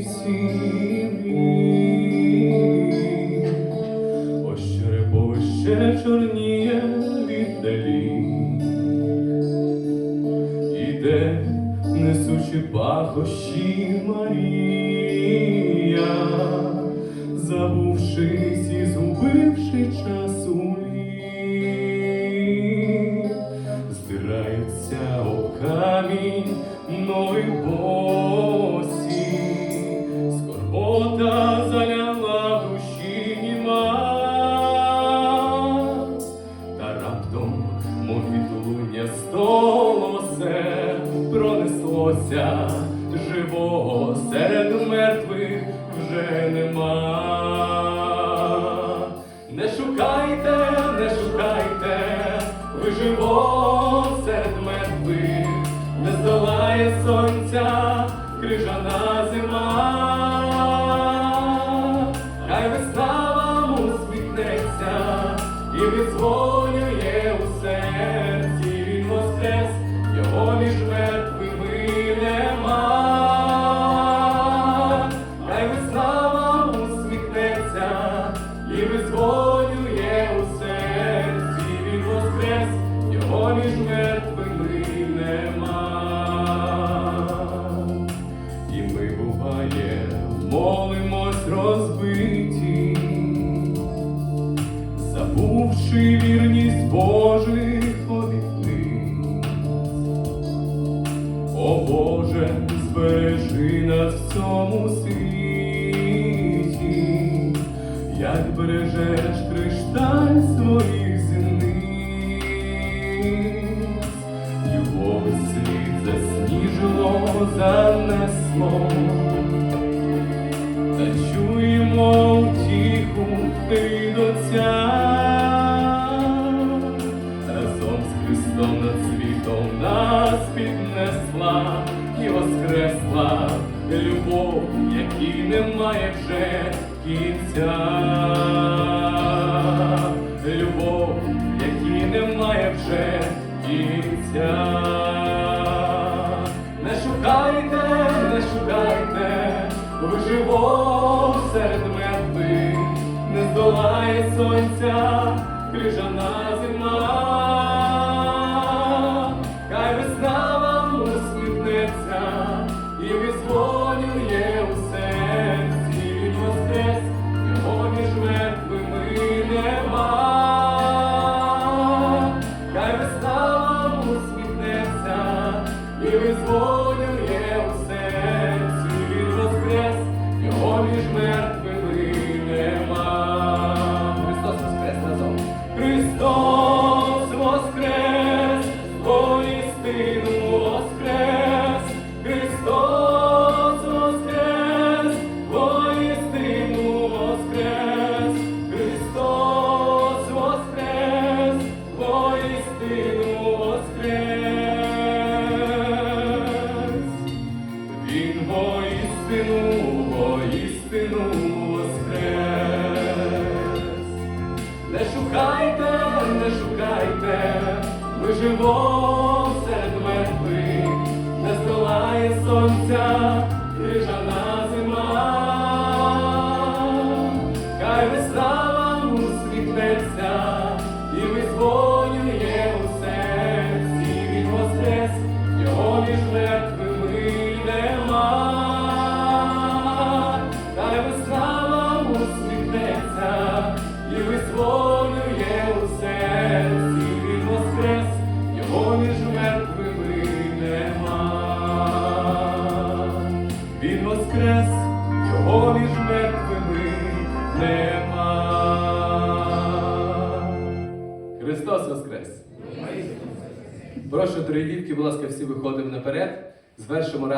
Всі. Ось череповище чорніє віддалі. Іде, несучи пахощі Марія, забувшись і згубивши час у. Здирається об камінь ноги босі, пронеслося живого серед мертвих вже нема. Не шукайте, не шукайте, ви живо серед мертвих, не здолає сонця крижана зима, хай весна вам усміхнеться і визволює молимось розбиті, забувши вірність Божих. О Боже, збережи нас в світі, як бережеш кришталь своїх зіниць, любові світ засніжило, занесло, чуємо утіху від Отця. Разом з Христом над світом нас піднесла і воскресла любов, якій немає вже кінця. Любов, якій немає вже кінця. Не шукайте, не шукайте, ви живо крижана зима, Не шукайте, не шукайте, ми живо серед мертвих, не здолає сонця крижана нема. Христос воскрес! Прошу, дорогі дітки, будь ласка, всі виходимо наперед, звершимо